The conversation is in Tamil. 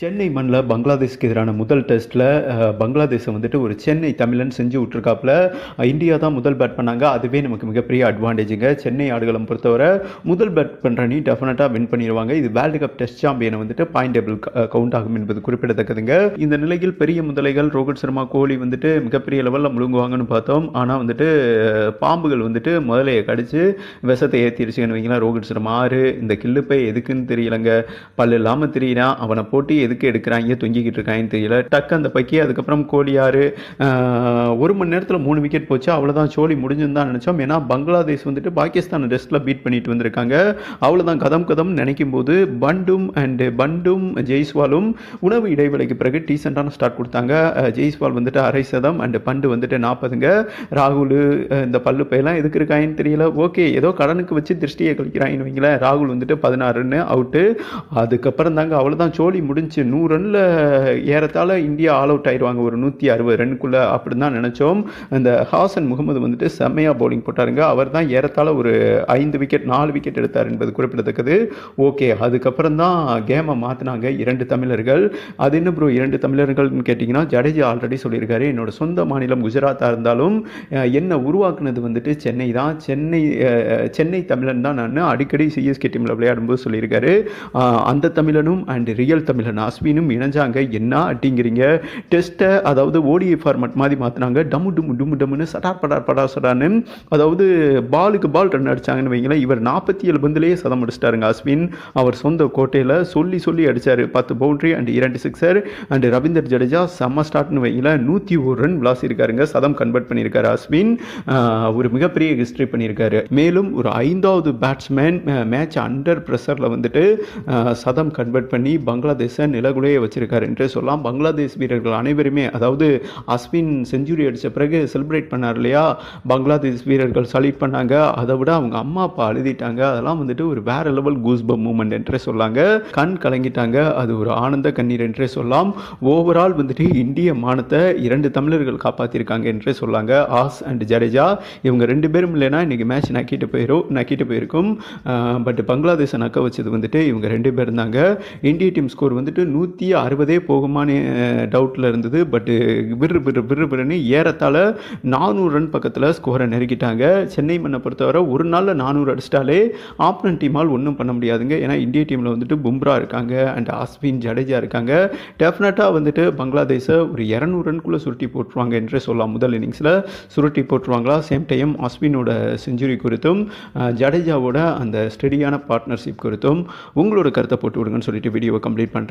சென்னை மண்ணில் பங்களாதேஷ்க்கு எதிரான முதல் டெஸ்ட்டில் பங்களாதேஷை வந்துட்டு ஒரு சென்னை தமிழன் செஞ்சு விட்ருக்காப்புல இந்தியா தான் முதல் பேட் பண்ணாங்க. அதுவே நமக்கு மிகப்பெரிய அட்வான்டேஜுங்க சென்னை ஆடுகளம் பொறுத்தவரை முதல் பேட் பண்ணுற நீ டெஃபினட்டாக வின் பண்ணிடுவாங்க இது வேர்ல்டு கப் டெஸ்ட் சாம்பியனை வந்துட்டு பாயிண்ட் டேபிள் கவுண்ட் ஆகும் என்பது குறிப்பிடத்தக்கதுங்க. இந்த நிலையில் பெரிய முதலைகள் ரோஹித் சர்மா கோலி வந்துட்டு மிகப்பெரிய லெவலில் முழுங்குவாங்கன்னு பார்த்தோம். ஆனால் வந்துட்டு பாம்புகள் வந்துட்டு முதலையை கடிச்சு விஷத்தை ஏற்றிருச்சுன்னு வைங்களேன். ரோஹித் சர்மா ஆறு இந்த கில்லுப்பை எதுக்குன்னு தெரியலங்க. பல்லு இல்லாமல் தெரியினா அவனை போட்டி எதுக்கு எடுக்கிறாங்க தொங்கிக்கிட்டு இருக்காங்கன்னு தெரியல. டக்கு அந்த பக்கி அதுக்கப்புறம் கோலியார் ஒரு மணி நேரத்தில் மூணு விக்கெட் போச்சு. அவ்வளோதான் சோலி முடிஞ்சுன்னு தான் நினச்சோம். ஏன்னா பங்களாதேஷ் வந்துட்டு பாகிஸ்தான் டெஸ்ட்டில் பீட் பண்ணிட்டு வந்திருக்காங்க. அவ்வளோதான் கதம் கதம் நினைக்கும் போது பண்டும் அண்டு பண்டும் ஜெய்ஸ்வாலும் உணவு இடைவேளைக்கு பிறகு டீசெண்டான ஸ்டார்ட் கொடுத்தாங்க. ஜெய்ஸ்வால் வந்துட்டு அரை சதம் அண்டு பண்டு வந்துட்டு நாற்பதுங்க ராகுல் இந்த பல்லு பையெல்லாம் எதுக்கு இருக்காங்கன்னு தெரியல. ஓகே ஏதோ கடனுக்கு வச்சு திருஷ்டியை கழிக்கிறாங்கன்னு வைங்களேன். ராகுல் வந்துட்டு பதினாறுன்னு அவுட்டு அதுக்கப்புறம் தாங்க அவ்வளோதான் சோழி முடிஞ்சு நூறு ரனில் ஏறத்தால் இந்தியா ஆல் அவுட் ஆயிடுவாங்க ஒரு நூற்றி அறுபது ரன்னுக்குள்ளே அப்படின்னு தான் நினச்சோம். அந்த ஹாசன் முகமது வந்துட்டு செம்மையாக பவுலிங் போட்டாருங்க. அவர் தான் ஏறத்தால் ஒரு ஐந்து விக்கெட் நாலு விக்கெட் எடுத்தார் என்பது குறிப்பிடத்தக்கது. ஓகே அதுக்கப்புறம் தான் கேமை மாற்றினாங்க இரண்டு தமிழர்கள். அது என்ன ப்ரோ இரண்டு தமிழர்கள்னு கேட்டிங்கன்னா ஜடேஜா ஆல்ரெடி சொல்லியிருக்காரு. என்னோட சொந்த மாநிலம் குஜராத்தாக இருந்தாலும் என்னை உருவாக்குனது வந்துட்டு சென்னை தான் சென்னை சென்னை தமிழன் தான் நான். அடிக்கடி சிஎஸ்கே டீமில் விளையாடும்போது சொல்லியிருக்காரு. அந்த தமிழனும் அண்ட் ரியல் தமிழன் அஸ்வினும் இணைஞ்சாங்க. என்ன அப்படிங்கிறீங்க டெஸ்ட்டை அதாவது ஓடிஐ ஃபார்மட் மாதிரி மாற்றினாங்க டம்மு டும்மு டும்மு டம்முன்னு சடார் படார் படார் சடான்னு அதாவது பாலுக்கு பால் ரன் அடிச்சாங்கன்னு வைங்களேன். இவர் நாற்பத்தி ஏழு பந்துலேயே சதம் அடிச்சிட்டாருங்க அஸ்வின் அவர் சொந்த கோட்டையில் சொல்லி சொல்லி அடித்தார் பத்து பவுண்டரி அண்ட் இரண்டு சிக்ஸர் அண்ட் ரவீந்தர் ஜடேஜா செம்ம ஸ்டார்ட்னு வைங்களேன். நூற்றி ஒரு ரன் விளாசி இருக்காருங்க சதம் கன்வெர்ட் பண்ணியிருக்காரு அஸ்வின் ஒரு மிகப்பெரிய ஹிஸ்ட்ரி பண்ணியிருக்காரு. மேலும் ஒரு ஐந்தாவது பேட்ஸ்மேன் மேட்ச் அண்டர் ப்ரெஷரில் வந்துட்டு சதம் கன்வெர்ட் பண்ணி பங்களாதேஷை நிலகுலைய வச்சிருக்காரு என்றே சொல்லலாம் பங்களாதேஷ் வீரர்கள் அனைவருமே அதாவது அஸ்வின் செஞ்சுரி அடித்த பிறகு செலிப்ரேட் பண்ணார் இல்லையா? பங்களாதேஷ் வீரர்கள் சலீட் பண்ணாங்க. அதை விட அவங்க அம்மா அப்பா அழுதிட்டாங்க. அதெல்லாம் வந்துட்டு ஒரு வேற லெவல் கூஸ்பம் மூமெண்ட் என்றே சொல்லாங்க. கண் கலங்கிட்டாங்க. அது ஒரு ஆனந்த கண்ணீர் என்றே சொல்லலாம் ஓவரால் வந்துட்டு இந்திய மானத்தை இரண்டு தமிழர்கள் காப்பாற்றிருக்காங்க என்றே சொல்லாங்க. ஆஸ் அண்ட் ஜடேஜா. இவங்க ரெண்டு பேரும் இல்லைன்னா இன்னைக்கு மேட்ச் நக்கிட்டு போயிடும் நக்கிட்டு போயிருக்கும். பட் பங்களாதேஷை நக்க வச்சது வந்துட்டு இவங்க ரெண்டு பேர் இருந்தாங்க இந்திய டீம் ஸ்கோர் வந்துட்டு நூற்றி அறுபதே போகுமான்னு டவுட்டில் இருந்தது. பட்டு விரு விரு விரு விருன்னு ஏறத்தால் நானூறு ரன் பக்கத்தில் ஸ்கோரை நெருக்கிட்டாங்க. சென்னை மண்ணை பொறுத்தவரை ஒரு நாளில் நானூறு அடிச்சிட்டாலே ஆப்னன் டீமால் ஒன்றும் பண்ண முடியாதுங்க. ஏன்னா இந்திய டீமில் வந்துட்டு பும்ரா இருக்காங்க அண்ட் அஸ்வின் ஜடேஜா இருக்காங்க. டெஃபினட்டாக வந்துட்டு பங்களாதேஷை ஒரு இரநூறு ரன்குள்ளே சுருட்டி போட்டுருவாங்க என்றே சொல்லலாம். முதல் இன்னிங்ஸில் சுருட்டி போட்டுருவாங்களா? சேம் டைம் அஸ்வினோட செஞ்சுரி குறித்தும் ஜடேஜாவோட அந்த ஸ்டெடியான பார்ட்னர்ஷிப் குறித்தும் உங்களோட கருத்தை போட்டு விடுங்கன்னு சொல்லிட்டு வீடியோவை கம்ப்ளீட் பண்ணுறேன்